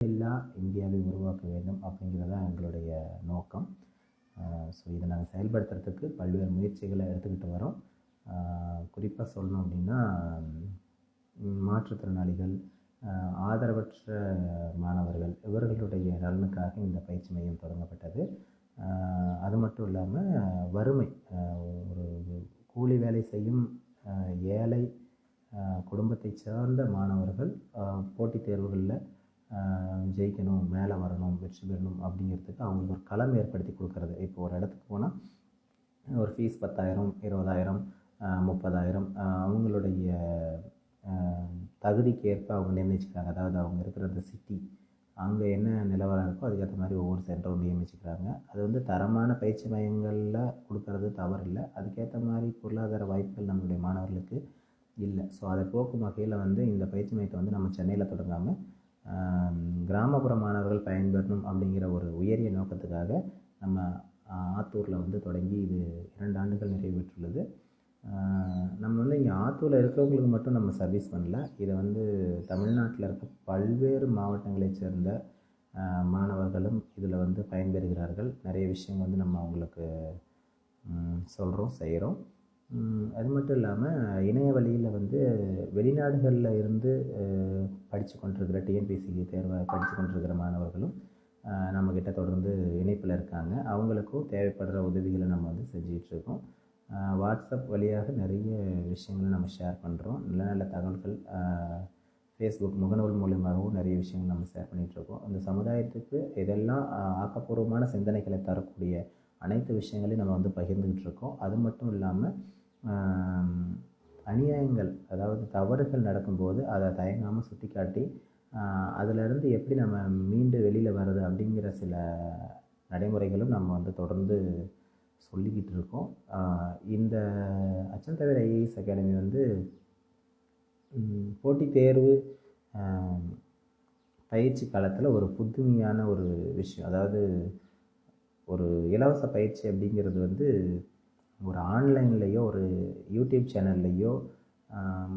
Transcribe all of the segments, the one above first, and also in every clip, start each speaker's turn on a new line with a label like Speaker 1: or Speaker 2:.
Speaker 1: எல்லா இந்தியாவை உருவாக்க வேண்டும் அப்படிங்கிறது தான் எங்களுடைய நோக்கம். ஸோ இதை நாங்கள் செயல்படுத்துறதுக்கு பல்வேறு முயற்சிகளை எடுத்துக்கிட்டு வரோம். குறிப்பாக சொல்லணும் அப்படின்னா மாற்றுத்திறனாளிகள் ஆதரவற்ற மாணவர்கள் இவர்களுடைய நலனுக்காக இந்த பயிற்சி மையம் தொடங்கப்பட்டது. அது மட்டும் இல்லாமல் வறுமை ஒரு கூலி வேலை செய்யும் ஏழை குடும்பத்தை குடும்பத்தைச் சார்ந்த மாணவர்கள் போட்டித் தேர்வுகளில் ஜெயிக்கணும் மேலே வரணும் வெற்றி பெறணும் அப்படிங்கிறதுக்கு அவங்களுக்கு ஒரு களம் ஏற்படுத்தி கொடுக்குறது. இப்போ ஒரு இடத்துக்கு போனால் ஒரு ஃபீஸ் பத்தாயிரம் இருபதாயிரம் முப்பதாயிரம் அவங்களுடைய தகுதிக்கு ஏற்ப அவங்க நிர்ணயிச்சுக்கிறாங்க அதாவது அவங்க இருக்கிற அந்த சிட்டி அங்கே என்ன நிலவரம் இருக்கோ அதுக்கேற்ற மாதிரி ஒவ்வொரு சென்டரும் நியமிச்சுக்கிறாங்க. அது வந்து தரமான பயிற்சி மையங்களில் கொடுக்கறது தவறு இல்லை அதுக்கேற்ற மாதிரி பொருளாதார வாய்ப்புகள் நம்மளுடைய மாணவர்களுக்கு இல்லை. ஸோ அதை போக்கும் வகையில் வந்து இந்த பயிற்சி மையத்தை வந்து நம்ம சென்னையில் தொடங்காமல் கிராமப்புற மாணவர்கள் பயன்பெறணும் அப்படிங்கிற ஒரு உயரிய நோக்கத்துக்காக நம்ம ஆத்தூரில் வந்து தொடங்கி இது இரண்டு ஆண்டுகள் நிறைவேற்றுள்ளது நம்ம வந்து இங்கே ஆத்தூரில் இருக்கிறவங்களுக்கு மட்டும் நம்ம சர்வீஸ் பண்ணல. இதை வந்து தமிழ்நாட்டில் இருக்க பல்வேறு மாவட்டங்களைச் சேர்ந்த மாணவர்களும் இதில் வந்து பயன்பெறுகிறார்கள். நிறைய விஷயங்கள் வந்து நம்ம அவங்களுக்கு சொல்கிறோம் செய்கிறோம் அது மட்டும் இல்லாமல் இணைய வழியில் வந்து வெளிநாடுகளில் இருந்து படித்து கொண்டிருக்கிற டிஎன்பிசிக்கு தேர்வை படித்து கொண்டிருக்கிற மாணவர்களும் நம்மக்கிட்ட தொடர்ந்து இணைப்பில் இருக்காங்க. அவங்களுக்கும் தேவைப்படுற உதவிகளை நம்ம வந்து செஞ்சிகிட்ருக்கோம் வாட்ஸ்அப் வழியாக நிறைய விஷயங்களை நம்ம ஷேர் பண்ணுறோம் நல்ல நல்ல தகவல்கள் ஃபேஸ்புக் முகநூல் மூலியமாகவும் நிறைய விஷயங்கள் நம்ம ஷேர் பண்ணிகிட்ருக்கோம் அந்த சமுதாயத்துக்கு இதெல்லாம் ஆக்கப்பூர்வமான சிந்தனைகளை தரக்கூடிய அனைத்து விஷயங்களையும் நம்ம வந்து பகிர்ந்துக்கிட்டு இருக்கோம். அது மட்டும் இல்லாமல் அநியாயங்கள் அதாவது தவறுகள் நடக்கும்போது அதை தயங்காமல் சுட்டி காட்டி அதிலிருந்து எப்படி நம்ம மீண்டு வெளியில் வர்றது அப்படிங்கிற சில நடைமுறைகளும் நம்ம வந்து தொடர்ந்து சொல்லிக்கிட்டு இருக்கோம். இந்த அச்சம் தவிர ஐஏஎஸ் அகாடமி வந்து போட்டித் தேர்வு பயிற்சி காலத்தில் ஒரு புதுமையான ஒரு விஷயம். அதாவது ஒரு இலவச பயிற்சி அப்படிங்கிறது வந்து ஒரு ஆன்லைன்லேயோ ஒரு யூடியூப் சேனல்லையோ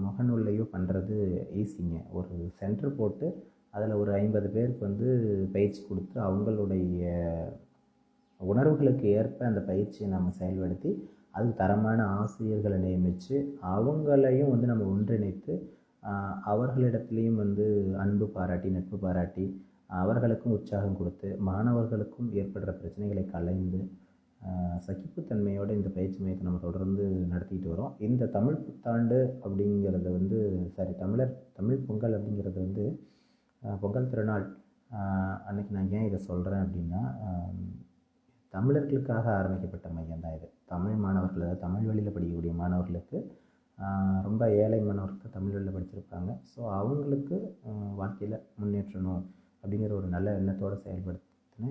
Speaker 1: முகநூல்லையோ பண்ணுறது ஈஸிங்க. ஒரு சென்டர் போட்டு அதில் ஒரு ஐம்பது பேருக்கு வந்து பயிற்சி கொடுத்து அவங்களுடைய உணர்வுகளுக்கு ஏற்ப அந்த பயிற்சியை நம்ம செயல்படுத்தி அதுக்கு தரமான ஆசிரியர்களை நியமித்து அவங்களையும் வந்து நம்ம ஒன்றிணைத்து அவர்களிடத்துலேயும் வந்து அன்பு பாராட்டி நட்பு பாராட்டி அவர்களுக்கும் உற்சாகம் கொடுத்து மாணவர்களுக்கும் ஏற்படுற பிரச்சனைகளை கலைந்து சகிப்புத்தன்மையோட இந்த பயிற்சி மையத்தை நம்ம தொடர்ந்து நடத்திட்டு வரோம். இந்த தமிழ் புத்தாண்டு அப்படிங்கிறத வந்து சாரி தமிழர் தமிழ் பொங்கல் அப்படிங்கிறது வந்து பொங்கல் திருநாள் அன்றைக்கி அன்னைக்கு நான் ஏன் இதை சொல்கிறேன் அப்படின்னா தமிழர்களுக்காக ஆரம்பிக்கப்பட்ட மையம் தான் இது. தமிழ் மாணவர்கள் அதாவது தமிழ் வழியில் படிக்கக்கூடிய மாணவர்களுக்கு ரொம்ப ஏழை மாணவர்கள் தமிழ் வழியில் படிச்சிருப்பாங்க. ஸோ அவங்களுக்கு வாழ்க்கையில் முன்னேற்றணும் அப்படிங்கிற ஒரு நல்ல எண்ணத்தோடு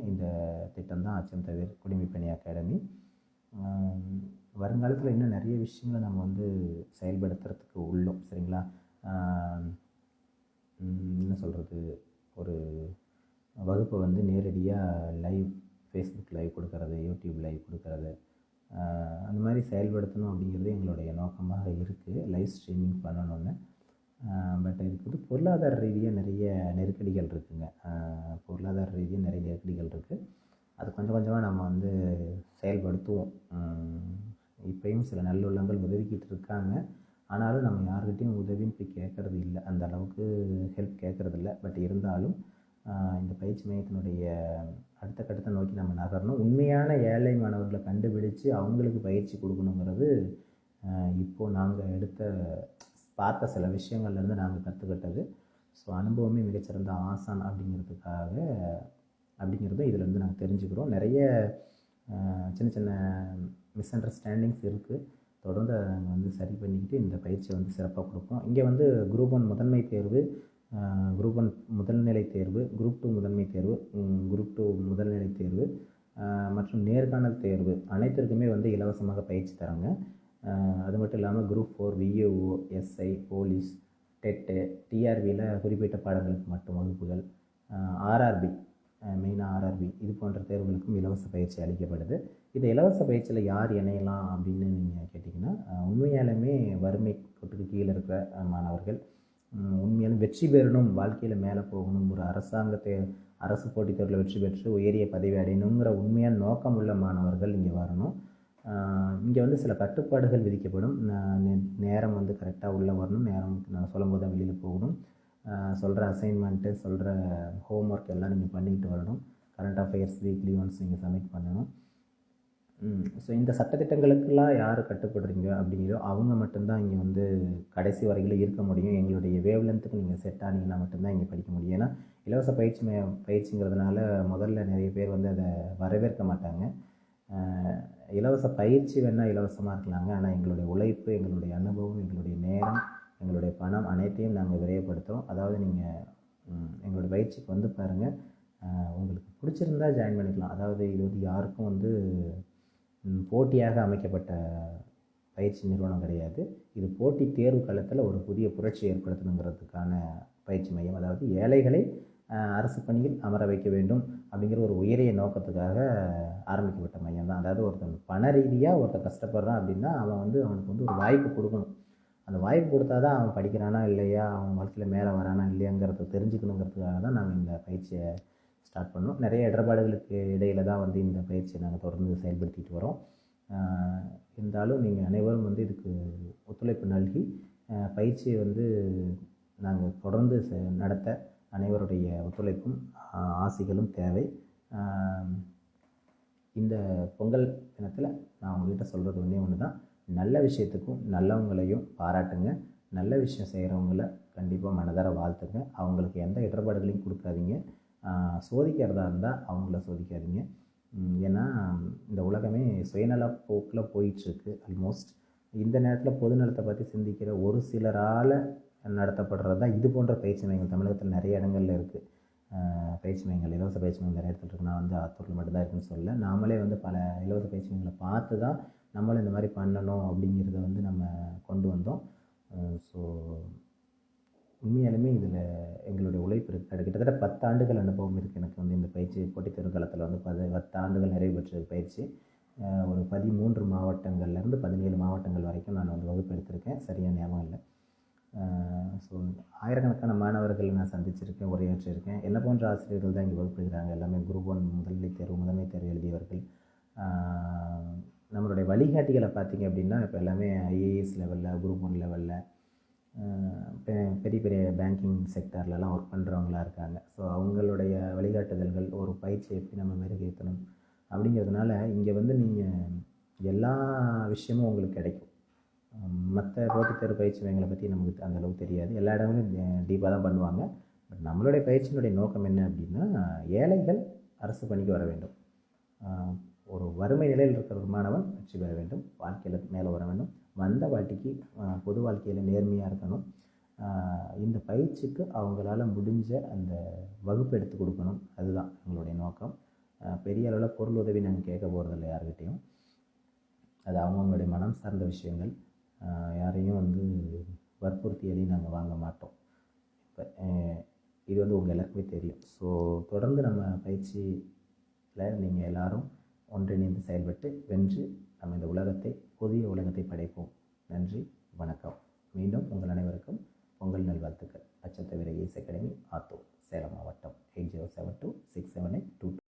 Speaker 1: இந்த திட்டம் தான் அச்சம் தவிர குடிமைப்பணி அகாடமி. வருங்காலத்தில் இன்னும் நிறைய விஷயங்களை நம்ம வந்து செயல்படுத்துறதுக்கு உள்ளோம் சரிங்களா? என்ன சொல்கிறது ஒரு வகுப்பை வந்து நேரடியாக லைவ் ஃபேஸ்புக் லைவ் கொடுக்கறது யூடியூப் லைவ் கொடுக்கறது அந்த மாதிரி செயல்படுத்தணும் அப்படிங்கிறது எங்களுடைய நோக்கமாக இருக்குது லைவ் ஸ்ட்ரீமிங் பண்ணணுன்னு பட் இதுக்கு வந்து பொருளாதார ரீதியாக நிறைய நெருக்கடிகள் இருக்குங்க. பொருளாதார ரீதியாக நிறைய நெருக்கடிகள் இருக்குது அது கொஞ்சம் கொஞ்சமாக நம்ம வந்து செயல்படுத்துவோம். ஆஹ் இப்பயும் சில நல்லுள்ளங்கள் உதவிக்கிட்டு இருக்காங்க. ஆனாலும் நம்ம யாருக்கிட்டையும் உதவின்னு போய் கேட்குறது இல்லை. அந்த அளவுக்கு ஹெல்ப் கேட்குறது இல்லை. பட் இருந்தாலும் இந்த பயிற்சி மையத்தினுடைய அடுத்த கட்டத்தை நோக்கி நம்ம நகரணும். உண்மையான ஏழை மாணவர்களை கண்டுபிடிச்சு அவங்களுக்கு பயிற்சி கொடுக்கணுங்கிறது இப்போது நாங்கள் எடுத்த பார்த்த சில விஷயங்கள்லேருந்து நாங்கள் கற்றுக்கிட்டது ஸோ அனுபவமே மிகச்சிறந்த ஆசான் அப்படிங்கிறதுக்காக அப்படிங்கிறத இதிலேருந்து நாங்கள் தெரிஞ்சுக்கிறோம். நிறைய சின்ன சின்ன மிஸ் அண்டர்ஸ்டாண்டிங்ஸ் இருக்குது தொடர்ந்து அதை நாங்கள் வந்து சரி பண்ணிக்கிட்டு இந்த பயிற்சியை வந்து சிறப்பாக கொடுப்போம். இங்கே வந்து குரூப் ஒன் முதன்மை தேர்வு குரூப் ஒன் முதல்நிலை தேர்வு குரூப் டூ முதன்மை தேர்வு குரூப் டூ முதல்நிலை தேர்வு மற்றும் நேர்காணல் தேர்வு அனைத்திற்குமே வந்து இலவசமாக பயிற்சி தராங்க. அது மட்டும் இல்லாமல் group four VAO SI police TET டிஆர்பியில் குறிப்பிட்ட பாடங்களுக்கு மட்டும் வகுப்புகள். ஆர்ஆர்பி மெயினாக ஆர்ஆர்பி இது போன்ற தேர்வுகளுக்கும் இலவச பயிற்சி அளிக்கப்படுது. இந்த இலவச பயிற்சியில் யார் இணையலாம் அப்படின்னு நீங்கள் கேட்டிங்கன்னா உண்மையாலுமே வறுமை கொட்டுக்கு கீழே இருக்கிற மாணவர்கள். உண்மையாலும் வெற்றி பெறணும் வாழ்க்கையில் மேலே போகணும் ஒரு அரசாங்கத்தை அரசு போட்டித் தேர்வில் வெற்றி பெற்று உயரிய பதவி அடையணுங்கிற உண்மையான நோக்கம் உள்ள மாணவர்கள் இங்கே வரணும். இங்கே வந்து சில கட்டுப்பாடுகள் விதிக்கப்படும். நேரம் வந்து கரெக்டாக உள்ளே வரணும். நேரம் நான் சொல்லும் போது தான் வெளியில் போகணும். சொல்கிற அசைன்மெண்ட்டு சொல்கிற ஹோம் ஒர்க் எல்லாம் நீங்கள் பண்ணிக்கிட்டு வரணும். கரண்ட் அஃபேர்ஸ் வீக்லி ஒன்ஸ் நீங்கள் சப்மிட் பண்ணணும். ஸோ இந்த சட்டத்திட்டங்களுக்கெல்லாம் யார் கட்டுப்படுறீங்க அப்படிங்கிறோ அவங்க மட்டும்தான் இங்கே வந்து கடைசி வரையில் இருக்க முடியும். எங்களுடைய வேவ் லென்த்துக்கு நீங்கள் செட் ஆனீங்கன்னா மட்டும்தான் இங்கே படிக்க முடியும். ஏன்னா இலவச பயிற்சி மைய பயிற்சிங்கிறதுனால முதல்ல நிறைய பேர் வந்து அதை வரவேற்க மாட்டாங்க. இலவச பயிற்சி வேணால் இலவசமாக இருக்கலாங்க. ஆனால் எங்களுடைய உழைப்பு எங்களுடைய அனுபவம் எங்களுடைய நேரம் எங்களுடைய பணம் அனைத்தையும் நாங்கள் விரைவுபடுத்துகிறோம் அதாவது நீங்கள் எங்களுடைய பயிற்சிக்கு வந்து பாருங்கள் உங்களுக்கு பிடிச்சிருந்தா ஜாயின் பண்ணிக்கலாம். அதாவது இது வந்து யாருக்கும் வந்து போட்டியாக அமைக்கப்பட்ட பயிற்சி நிறுவனம் கிடையாது. இது போட்டி தேர்வு காலத்தில் ஒரு புதிய புரட்சி ஏற்படுத்தணுங்கிறதுக்கான பயிற்சி மையம். அதாவது ஏழைகளை அரசு பணியில் அமர வைக்க வேண்டும் அப்படிங்கிற ஒரு உயரிய நோக்கத்துக்காக ஆரம்பிக்கப்பட்ட மையம் தான் அதாவது ஒருத்தன் பண ரீதியாக ஒருத்தன் கஷ்டப்படுறான் அப்படின்னா அவன் வந்து அவனுக்கு வந்து ஒரு வாய்ப்பு கொடுக்கணும். அந்த வாய்ப்பு கொடுத்தா தான் அவன் படிக்கிறானா இல்லையா அவன் வாழ்க்கையில் மேலே வரானா இல்லையாங்கிறத தெரிஞ்சுக்கணுங்கிறதுக்காக தான் நாங்கள் இந்த பயிற்சியை ஸ்டார்ட் பண்ணோம். நிறைய இடர்பாடுகளுக்கு இடையில தான் வந்து இந்த பயிற்சியை நாங்கள் தொடர்ந்து செயல்படுத்திட்டு வரோம். இருந்தாலும் நீங்கள் அனைவரும் வந்து இதுக்கு ஒத்துழைப்பு நல்கி பயிற்சியை வந்து நாங்கள் தொடர்ந்து நடத்த அனைவருடைய ஒத்துழைப்பும் ஆசைகளும் தேவை. இந்த பொங்கல் தினத்தில் நான் உங்கள்கிட்ட சொல்கிறது ஒன்றே ஒன்று தான் நல்ல விஷயத்துக்கும் நல்லவங்களையும் பாராட்டுங்க. நல்ல விஷயம் செய்கிறவங்கள கண்டிப்பாக மனதார வாழ்த்துங்க. அவங்களுக்கு எந்த இடர்பாடுகளையும் கொடுக்காதீங்க. சோதிக்கிறதா இருந்தால் அவங்கள சோதிக்காதீங்க. ஏன்னா இந்த உலகமே சுயநல போக்கில் போயிட்டுருக்கு ஆல்மோஸ்ட் இந்த நேரத்தில் பொதுநலத்தை பற்றி சிந்திக்கிற ஒரு சிலரால் நடத்தப்படுறது தான். இது போன்ற பயிற்சி மையங்கள் தமிழகத்தில் நிறைய இடங்கள்ல இருக்குது பயிற்சி மையங்கள் இலவச பயிற்சி மையங்கள் நிறைய இடத்துல இருக்குது நான் வந்து ஆத்தூரில் மட்டும்தான் இருக்குன்னு சொல்லல. நாமளே வந்து பல இலவச பயிற்சி மையங்களை பார்த்து தான் நம்மளும் இந்த மாதிரி பண்ணணும் அப்படிங்கிறத வந்து நம்ம கொண்டு வந்தோம். ஸோ உண்மையாலுமே இதில் எங்களுடைய உழைப்பு இருக்குது கிட்டத்தட்ட பத்து ஆண்டுகள் அனுபவம் இருக்குது எனக்கு வந்து இந்த பயிற்சி போட்டித் தேர்வு காலத்தில் வந்து பது பத்து ஆண்டுகள் நிறைவு பெற்ற பயிற்சி. ஒரு பதிமூன்று மாவட்டங்கள்லேருந்து பதினேழு மாவட்டங்கள் வரைக்கும் நான் வந்து வகுப்பு எடுத்திருக்கேன் சரியாக ஞாபகம் இல்லை. ஆயிரக்கணக்கான மாணவர்கள் நான் சந்திச்சிருக்கேன் உரையாற்றிருக்கேன் என்ன போன்ற ஆசிரியர்கள் தான் இங்கே வகுப்படுகிறாங்க. எல்லாமே குரூப் ஒன் முதல்நிலை தேர்வு முதன்மை தேர்வு எழுதியவர்கள். நம்மளுடைய வழிகாட்டிகளை பார்த்திங்க அப்படின்னா இப்போ எல்லாமே ஐஏஎஸ் லெவலில் குரூப் ஒன் லெவலில் பெரிய பெரிய பேங்கிங் செக்டார்லலாம் ஒர்க் பண்ணுறவங்களா இருக்காங்க. ஸோ அவங்களுடைய வழிகாட்டுதல்கள் ஒரு பயிற்சி எப்படி நம்ம மெருகேற்றணும் அப்படிங்கிறதுனால இங்கே வந்து நீங்கள் எல்லா விஷயமும் உங்களுக்கு கிடைக்கும். மற்ற ரோட்டு தேர்வு பயிற்சி மையங்களை பற்றி நமக்கு அந்தளவுக்கு தெரியாது. எல்லா இடங்களும் டீப்பாக தான் பண்ணுவாங்க. பட் நம்மளுடைய பயிற்சியினுடைய நோக்கம் என்ன அப்படின்னா ஏழைகள் அரசு பணிக்கு வர வேண்டும். ஒரு வறுமை நிலையில் இருக்கிற ஒரு மாணவன் வெற்றி பெற வேண்டும். வாழ்க்கையில் மேலே வர வேண்டும். வந்த வாட்டிக்கு பொது வாழ்க்கையில் நேர்மையாக இருக்கணும். இந்த பயிற்சிக்கு அவங்களால முடிஞ்ச அந்த வகுப்பு எடுத்து கொடுக்கணும். அதுதான் எங்களுடைய நோக்கம். பெரிய அளவில் பொருள் உதவி நாங்கள் கேட்க போகிறதில்ல யாருக்கிட்டேயும் அது அவங்கவுங்களுடைய மனம் சார்ந்த விஷயங்கள். யாரையும் வந்து வற்புறுத்தி எதையும் நாங்கள் வாங்க மாட்டோம். இப்போ இது வந்து உங்கள் எல்லாருக்குமே தெரியும். ஸோ தொடர்ந்து நம்ம பயிற்சியில் நீங்கள் எல்லோரும் ஒன்றிணைந்து செயல்பட்டு வென்று நம்ம இந்த உலகத்தை புதிய உலகத்தை படைப்போம். நன்றி வணக்கம். மீண்டும் உங்கள் அனைவருக்கும் பொங்கல் நல்வாழ்த்துக்கள் அச்சத்த வீர இஎஸ் அகாடமி ஆத்தூர் சேலம் மாவட்டம். Eight zero seven two six seven eight two